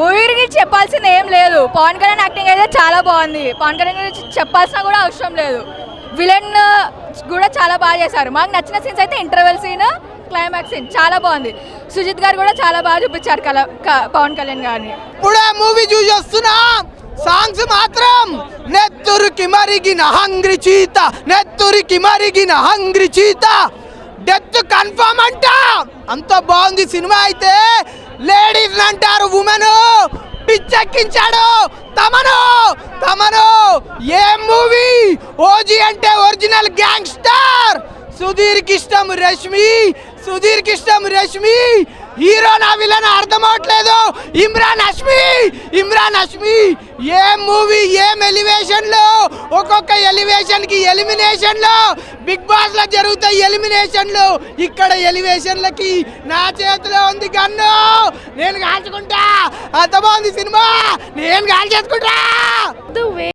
Movie గురించి చెప్పాల్సింది ఏం లేదు. పవన్ కళ్యాణ్ యాక్టింగ్ అయితే చాలా బాగుంది. పవన్ కళ్యాణ్ గురించి చెప్పాల్సిన కూడా అవసరం లేదు. విలన్ uh, కూడా చాలా బాగా చేశారు. మాకు నచ్చిన సీన్స్ అయితే ఇంటర్వెల్ సీన్ క్లైమాక్స్ సీన్ చాలా బాగుంది. సుజిత్ గారు కూడా చాలా బాగా చూపించారు కల పవన్ కళ్యాణ్ గారిని. ఇప్పుడే మూవీ చూసి వస్తున్నా. సాంగ్స్ మాత్రం నెత్తురికి మరిగిన హంగ్రి చీత నెత్తురికి మరిగిన హంగ్రి చీత. డెత్ కన్ఫర్మ్ అంట. అంత బాగుంది సినిమా అయితే. లేడీస్ అంటారు ఉమెన్ పిచ్చెక్కించాడు తమను తమను ఏ మూవీ? ఓజీ అంటే ఒరిజినల్ గ్యాంగ్స్టర్. సుధీర్ కిష్టం రష్మి సుధీర్ కిష్టం రష్మి. హీరో నా విలన్ అర్థమవట్లేదు ఇమ్రాన్ హష్మి ఇమ్రాన్ హష్మి ఏ మూవీ ఏం ఎలివేషన్లో? ఒక్కొక్క ఎలివేషన్కి బిగ్ బాస్లో జరుగుతాయి ఎలిమినేషన్లో ఇక్కడ ఎలివేషన్లకి నా చేతిలో ఉంది గన్ను. నేను కాల్చుకుంటా. అంత బాగుంది సినిమా. నేను కాల్ చేసుకుంటా.